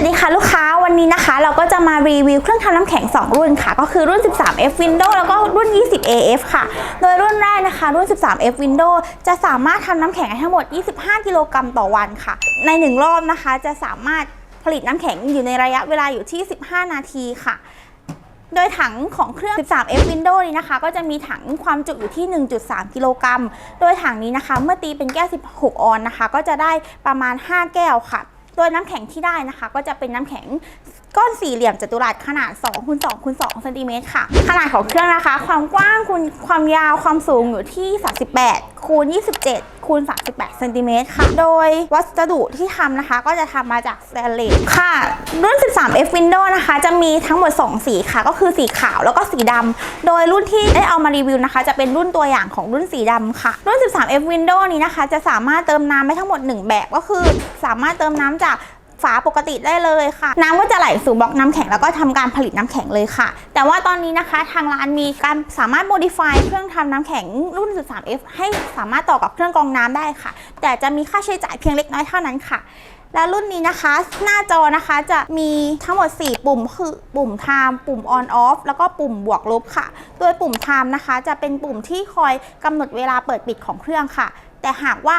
วัสดีค่ะลูกค้าวันนี้นะคะ เราก็จะมารีวิวเครื่องทำน้ำแข็ง 2 รุ่นค่ะ ก็คือรุ่น 13F Window แล้วก็รุ่น 20AF ค่ะ โดยรุ่นแรกนะคะ รุ่น 13F Window จะสามารถทำน้ำแข็งทั้งหมด 25 กิโลกรัมต่อวันค่ะ ใน 1 รอบนะคะจะสามารถผลิตน้ำแข็งอยู่ในระยะเวลาอยู่ที่ 15 นาทีค่ะโดยถังของเครื่อง 13F Windows นี้นะคะ ก็จะมีถังความจุอยู่ที่ 1.3 กิโลกรัม โดยถังนี้นะคะ เมื่อตีเป็นแก้ว 16 ออนนะคะ ก็จะได้ประมาณ 5 แก้วค่ะ โดยน้ำแข็งที่ได้นะคะ ก็จะเป็นน้ำแข็งก้อนสี่เหลี่ยมจัตุรัสขนาด2คูณ2คูณ2เซนติเมตรค่ะ ขนาดของเครื่องนะคะ ความกว้างคูณความยาวความสูงอยู่ที่ 38คูณ27 คูณ38เซนติเมตรค่ะ โดยวัสดุที่ทำนะคะ ก็จะทำมาจากสแตนเลสค่ะ รุ่น 13F window นะคะ จะมีทั้งหมด 2 สีค่ะ ก็คือสีขาวแล้วก็สีดำ โดยรุ่นที่ได้เอามารีวิวนะคะ จะเป็นรุ่นตัวอย่างของรุ่นสีดำค่ะ รุ่น 13F window นี้นะคะ จะสามารถเติมน้ำได้ทั้งหมด 1 แบบก็คือ สามารถเติมน้ำจาก ฝาปกติได้เลยค่ะ น้ำก็จะไหลสู่บล็อกน้ำแข็งแล้วก็ทำการผลิตน้ำแข็งเลยค่ะ แต่ว่าตอนนี้นะคะทางร้านมีการสามารถ modify เครื่องทำน้ำแข็งรุ่น 13F ให้สามารถต่อกับเครื่องกรองน้ำได้ค่ะ แต่จะมีค่าใช้จ่ายเพียงเล็กน้อยเท่านั้นค่ะและรุ่นนี้นะคะ หน้าจอนะคะจะมีทั้งหมด 4 ปุ่มคือปุ่ม time ปุ่ม on off แล้วก็ปุ่มบวกลบค่ะ โดยปุ่ม time นะคะ จะเป็นปุ่มที่คอยกำหนดเวลาเปิดปิดของเครื่องค่ะ แต่หากว่า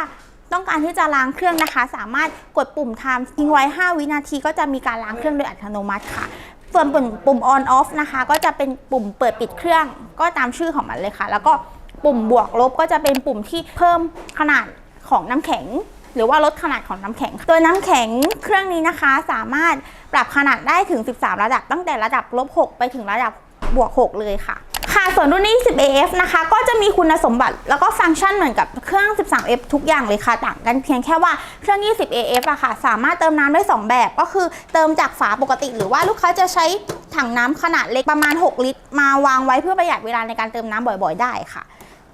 ต้องการที่จะล้างเครื่องนะคะ สามารถกดปุ่ม time ทิ้งไว้ 5 วินาที ก็จะมีการล้างเครื่องโดยอัตโนมัติค่ะ ส่วนปุ่มปุ่ม on off นะคะ ก็จะเป็นปุ่มเปิดปิดเครื่อง ก็ตามชื่อของมันเลยค่ะ แล้วก็ปุ่มบวกลบก็จะเป็นปุ่มที่เพิ่มขนาดของน้ำแข็ง หรือว่าลดขนาดของน้ำแข็งโดยน้ำแข็งเครื่องนี้นะคะ สามารถปรับขนาดได้ถึง 13 ระดับ ตั้งแต่ระดับลบ 6 ไปถึงระดับบวก 6 เลยค่ะ ค่ะส่วนรุ่นนี้ 10AF นะคะ ก็จะมีคุณสมบัติแล้วก็ฟังก์ชันเหมือนกับเครื่อง 13F ทุกอย่างเลยค่ะ ต่างกันเพียงแค่ว่าเครื่อง 20AF อะค่ะ สามารถเติมน้ำได้ 2 แบบก็คือเติมจากฝาปกติ หรือว่าลูกค้าจะใช้ถังน้ำขนาดเล็กประมาณ 6 ลิตร มาวางไว้เพื่อประหยัดเวลาในการเติมน้ำบ่อยๆ ได้ค่ะ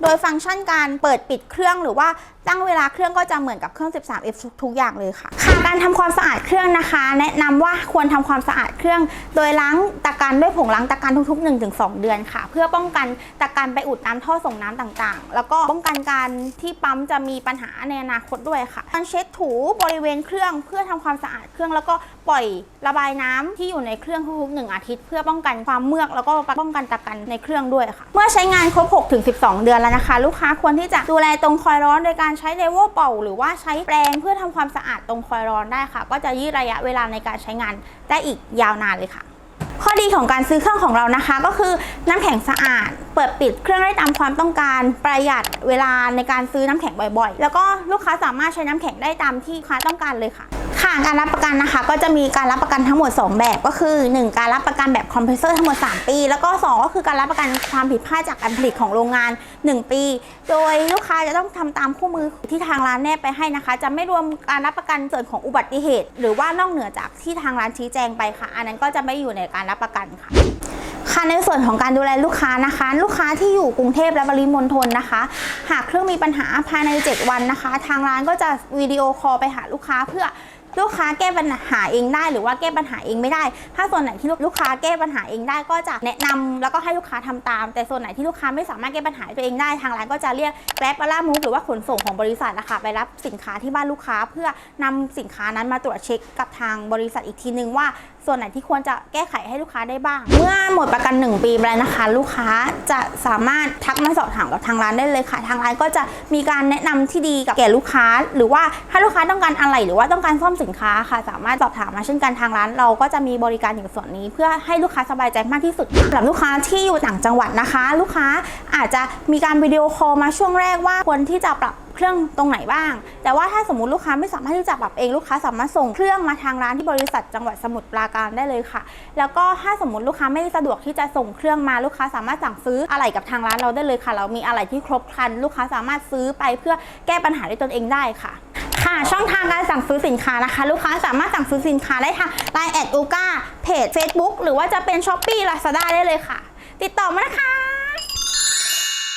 โดยฟังก์ชันการเปิดปิดเครื่องหรือว่าตั้งเวลาเครื่องก็จะเหมือนกับเครื่อง 13F ทุกอย่างเลยค่ะ ค่ะการทำความสะอาดเครื่องนะคะ แนะนำว่าควรทำความสะอาดเครื่อง โดยล้างตะกันด้วยผงล้างตะกันทุกๆ 1-2 เดือนค่ะ เพื่อป้องกันตะกันไปอุดตามท่อส่งน้ำต่างๆ แล้วก็ป้องกันการที่ปั๊มจะมีปัญหาในอนาคตด้วยค่ะ การเช็ดถูบริเวณเครื่องเพื่อทำความสะอาดเครื่อง แล้วก็ปล่อยระบายน้ำที่อยู่ในเครื่องทุกๆหนึ่งอาทิตย์ เพื่อป้องกันความเมือกแล้วก็ป้องกันตะกันในเครื่องด้วยค่ะ เมื่อใช้งานครบ 6-12 เดือนแล้วนะคะ ลูกค้าควรที่จะดูแลตรงคอยร้อนโดยการใช้เลเวลเป่า หรือว่าใช้แปรงเพื่อทำความสะอาดตรงคอยร้อนได้ค่ะ ก็จะยืดระยะเวลาในการใช้งานได้อีกยาวนานเลยค่ะข้อดีของการซื้อเครื่องของเรานะคะ ก็คือน้ำแข็งสะอาด เปิดปิดเครื่องได้ตามความต้องการ ประหยัดเวลาในการซื้อน้ำแข็งบ่อยๆ แล้วก็ลูกค้าสามารถใช้น้ำแข็งได้ตามที่ลูกค้าต้องการเลยค่ะ ค่ะการรับประกันนะคะ ก็จะมีการรับประกันทั้งหมด 2 แบบก็คือ 1 การรับประกันแบบคอมเพรสเซอร์ทั้งหมด 3 ปี แล้วก็ 2 ก็คือการรับประกันความผิดพลาดจากการผลิตของโรงงาน 1 ปี โดยลูกค้าจะต้องทำตามคู่มือที่ทางร้านแนบไปให้นะคะ จะไม่รวมการรับประกันส่วนของอุบัติเหตุ หรือว่านอกเหนือจากที่ทางร้านชี้แจงไปค่ะ อันนั้นก็จะไม่อยู่ในการรับประกันค่ะค่ะในส่วนของการดูแลลูกค้านะคะ ลูกค้าที่อยู่กรุงเทพและปริมณฑลนะคะ หากเครื่องมีปัญหาภายใน 7 วันนะคะ ทางร้านก็จะวิดีโอคอลไปหาลูกค้าเพื่อ ลูกค้าแก้ปัญหาเองได้ หรือว่าแก้ปัญหาเองไม่ได้ ถ้าส่วนไหนที่ลูกค้าแก้ปัญหาเองได้ก็จะแนะนำแล้วก็ให้ลูกค้าทำตาม แต่ส่วนไหนที่ลูกค้าไม่สามารถแก้ปัญหาตัวเองได้ทางร้านก็จะเรียกแกร็บล่ามูฟหรือว่าขนส่งของบริษัทนะคะไปรับสินค้าที่บ้านลูกค้า เพื่อนำสินค้านั้นมาตรวจเช็คกับทางบริษัทอีกทีนึงว่า ส่วนไหนที่ควรจะแก้ไขให้ลูกค้าได้บ้าง เมื่อหมดประกัน 1 ปีไปแล้วนะคะ ลูกค้าจะสามารถทักมาสอบถามกับทางร้านได้เลยค่ะ ทางร้านก็จะมีการแนะนำที่ดีกับแก่ลูกค้า หรือว่าถ้าลูกค้าต้องการอะไรหรือว่าต้องการซ่อมสินค้าค่ะ สามารถสอบถามมาเช่นกันทางร้าน เราก็จะมีบริการอยู่ส่วนนี้เพื่อให้ลูกค้าสบายใจมากที่สุดสำหรับลูกค้าที่อยู่ต่างจังหวัดนะคะ ลูกค้าอาจจะมีการวิดีโอคอลมาช่วงแรกว่าควรที่จะปรับเครื่องตรงไหนบ้าง แต่ว่าถ้าสมมติลูกค้าไม่สามารถที่จะปรับเองลูกค้าสามารถส่งเครื่องมาทางร้านที่บริษัทจังหวัดสมุทรปราการได้เลยค่ะ แล้วก็ถ้าสมมติลูกค้าไม่สะดวกที่จะส่งเครื่องมาลูกค้าสามารถสั่งซื้ออะไหล่กับทางร้านเราได้เลยค่ะ เรามีอะไหล่ที่ครบครัน ลูกค้าสามารถซื้อไปเพื่อแก้ปัญหาด้วยตนเองได้ค่ะ ค่ะ ช่องทางการสั่งซื้อสินค้านะคะ ลูกค้าสามารถสั่งซื้อสินค้าได้ทาง Line แอดอูก้าเพจ Facebook หรือว่าจะเป็น s h อ p e e Lazada ได้เลยค่ะ ติดต่อมานะคะ